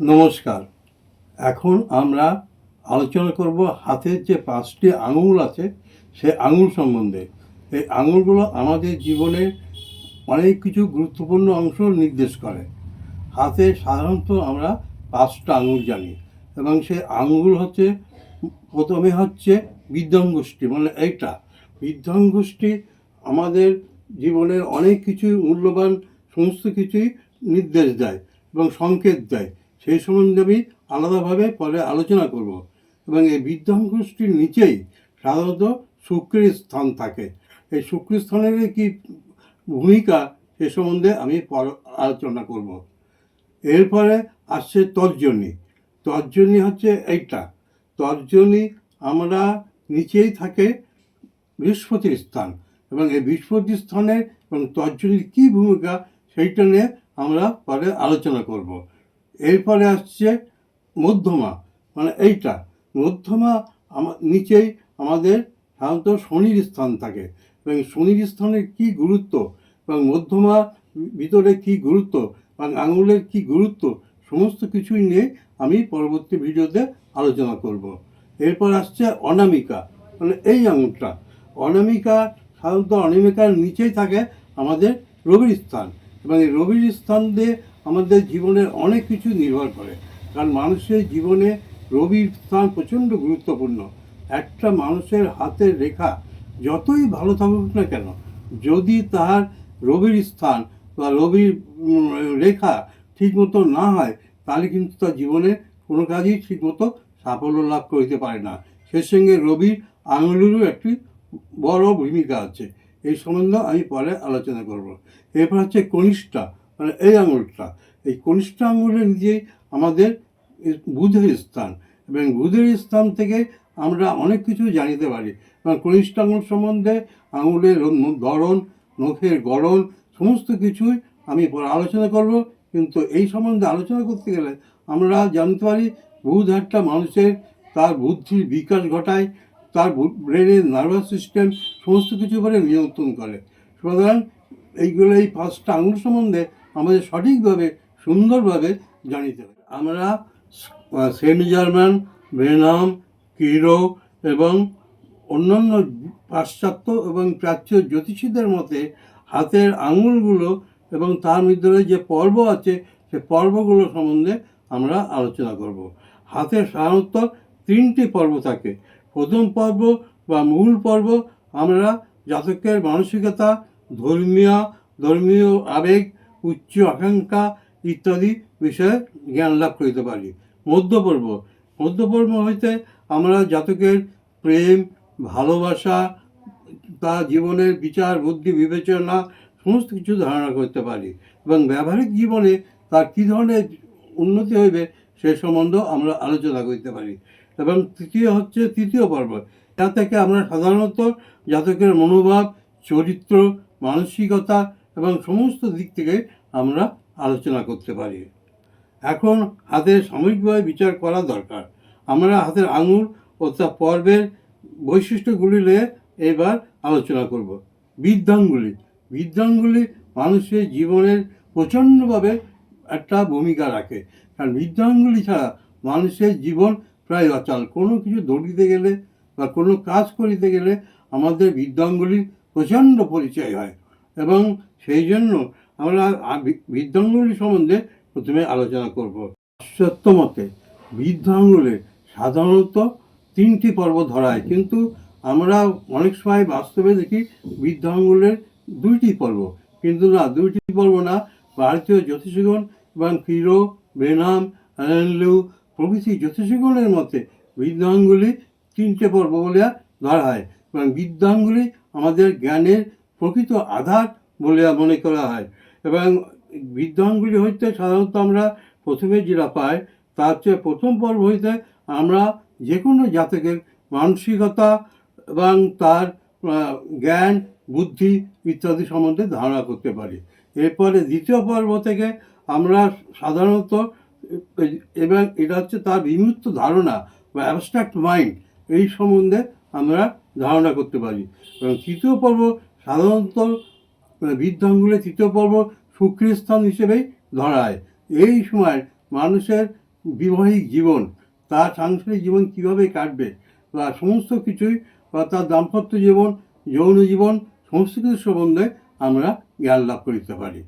নমস্কার। এখন আমরা আলোচনা করব হাতের যে পাঁচটি আঙুল আছে সে আঙুল সম্বন্ধে। এই আঙুলগুলো আমাদের জীবনে অনেক কিছু গুরুত্বপূর্ণ অংশ নির্দেশ করে। হাতে সাধারণত আমরা পাঁচটা আঙুল জানি এবং সেই আঙুল হচ্ছে, প্রথমে হচ্ছে বৃদ্ধাঙ্গুষ্ঠী মানে এইটা। বৃদ্ধাঙ্গুষ্ঠী আমাদের জীবনের অনেক কিছু মূল্যবান, সমস্ত কিছুই নির্দেশ দেয় এবং সংকেত দেয়। সেই সম্বন্ধে আমি আলাদাভাবে পরে আলোচনা করব। এবং এই বৃদ্ধাঙ্গুষ্ঠীর নিচেই সাধারণত শুক্রের স্থান থাকে। এই শুক্রের স্থানের কি ভূমিকা সে সম্বন্ধে আমি পর আলোচনা করব। এরপরে আসছে তর্জনী। তর্জনী হচ্ছে এইটা। তর্জনী আমরা নিচেই থাকে বৃহস্পতির স্থান। এবং এই বৃহস্পতির স্থানের এবং তর্জনীর কী ভূমিকা সেইটা নিয়ে আমরা পরে আলোচনা করব। এরপরে আসছে মধ্যমা মানে এইটা। মধ্যমা আমার নিচেই আমাদের সাধারণত শনির স্থান থাকে। এবং শনির স্থানের কী গুরুত্ব এবং মধ্যমা ভিতরে কী গুরুত্ব এবং আঙুলের কী গুরুত্ব সমস্ত কিছুই নিয়ে আমি পরবর্তী ভিডিওতে আলোচনা করব। এরপর আসছে অনামিকা মানে এই আঙুলটা। অনামিকা সাধারণত অনামিকার নিচেই থাকে আমাদের রবির স্থান। এবং এই রবির স্থান দিয়ে আমাদের জীবনের অনেক কিছু নির্ভর করে। কারণ মানুষের জীবনে রবির স্থান প্রচণ্ড গুরুত্বপূর্ণ। একটা মানুষের হাতের রেখা যতই ভালো থাকুক না কেন, যদি তার রবির স্থান বা রবির রেখা ঠিকমতো না হয়, তাহলে কিন্তু তার জীবনে কোনো কাজই ঠিকমতো সাফল্য লাভ করতে পারে না। সে সঙ্গে রবির আঙুলেরও একটি বড় ভূমিকা আছে। এই সম্বন্ধে আমি পরে আলোচনা করব। এরপর হচ্ছে কনিষ্ঠা। মানে এই আঙুলটা। এই কনিষ্ঠ আঙুলের নিজেই আমাদের বুধের স্থান এবং বুধের স্থান থেকে আমরা অনেক কিছু জানিতে পারি। এবং কনিষ্ঠ আঙুল সম্বন্ধে আঙুলের ধরন নখের গড়ন সমস্ত কিছুই আমি পরে আলোচনা করব। কিন্তু এই সম্বন্ধে আলোচনা করতে গেলে আমরা জানতে পারি বুধ একটা মানুষের তার বুদ্ধির বিকাশ ঘটায়, তার ব্রেনের নার্ভাস সিস্টেম সমস্ত কিছু করে নিয়ন্ত্রণ করে। সুতরাং এইগুলো এই পাঁচটা আঙুল সম্বন্ধে আমাদের সঠিকভাবে, সুন্দরভাবে জানিতে হবে আমরা সেন্ট জার্মান, বেনাম, কিরো এবং অন্যান্য পাশ্চাত্য এবং প্রাচ্য জ্যোতিষীদের মতে হাতের আঙুলগুলো এবং তার ভিতরে যে পর্ব আছে, সে পর্বগুলো সম্বন্ধে আমরা আলোচনা করব। হাতের সাধারণত তিনটি পর্ব থাকে। প্রথম পর্ব বা মূল পর্ব আমরা জাতকের মানসিকতা, ধর্মীয় ধর্মীয় আবেগ উচ্চ আকাঙ্ক্ষা ইত্যাদি বিষয়ে জ্ঞান লাভ করিতে পারি। মধ্যপর্ব। মধ্যপর্ব হইতে আমরা জাতকের প্রেম, ভালোবাসা তার জীবনের বিচার, বুদ্ধি, বিবেচনা সমস্ত কিছু ধারণা করতে পারি এবং ব্যবহারিক জীবনে তার কী ধরনের উন্নতি হইবে সে সম্বন্ধেও আমরা আলোচনা করতে পারি। এবং তৃতীয় হচ্ছে তৃতীয় পর্ব। যা থেকে আমরা সাধারণত জাতকের মনোভাব, চরিত্র, মানসিকতা এবং সমস্ত দিক থেকে আমরা আলোচনা করতে পারি। এখন হাতের সাময়িকভাবে বিচার করা দরকার। আমরা হাতের আঙুল ও তার পর্বের বৈশিষ্ট্যগুলি নিয়ে এবার আলোচনা করব। বৃদ্ধাঙ্গুলি বৃদ্ধাঙ্গুলি মানুষের জীবনের প্রচণ্ডভাবে একটা ভূমিকা রাখে। কারণ বৃদ্ধাঙ্গুলি ছাড়া মানুষের জীবন প্রায় অচল। কোনো কিছু দৌড়িতে গেলে বা কোনো কাজ করিতে গেলে আমাদের বৃদ্ধাঙ্গুলির প্রচণ্ড পরিচয় হয়। এবং সেই জন্য আমরা বৃদ্ধাঙ্গুলি সম্বন্ধে প্রথমে আলোচনা করব। পাশ্চাত্য মতে বৃদ্ধ আঙ্গুলে সাধারণত তিনটি পর্ব ধরায় কিন্তু আমরা অনেক সময় বাস্তবে দেখি বৃদ্ধ আঙ্গুলের দুইটি পর্ব। কিন্তু না, দুইটি পর্ব না। ভারতীয় জ্যোতিষীগণ এবং কিরো বেনাম, অ্যালেনলু প্রভৃতি জ্যোতিষীগণের মতে বৃদ্ধাঙ্গুলি তিনটে পর্ব বলে ধরা হয়। এবং বৃদ্ধাঙ্গুলি আমাদের জ্ঞানের প্রকৃত আধার বলে মনে করা হয়। এবং বৃদ্ধাঙ্গুলি হইতে সাধারণত আমরা প্রথমে যেটা পাই তা হচ্ছে প্রথম পর্ব হইতে আমরা যে কোনো জাতকের মানসিকতা এবং তার জ্ঞান, বুদ্ধি ইত্যাদি সম্বন্ধে ধারণা করতে পারি। এরপরে দ্বিতীয় পর্ব থেকে আমরা সাধারণত, এবং এটা হচ্ছে তার বিমূর্ত ধারণা বা অ্যাবস্ট্রাক্ট মাইন্ড এই সম্বন্ধে আমরা ধারণা করতে পারি। এবং তৃতীয় পর্ব সাধারণত বৃদ্ধাঙ্গুলের তৃতীয় পর্ব স্থান হিসেবেই ধরা হয় এই সময় মানুষের বিবাহিক জীবন, তার সাংসারিক জীবন কীভাবে কাটবে বা সমস্ত কিছুই বা তার দাম্পত্য জীবন, যৌন জীবন, সমস্ত কিছু সম্বন্ধে আমরা জ্ঞান লাভ করিতে পারি।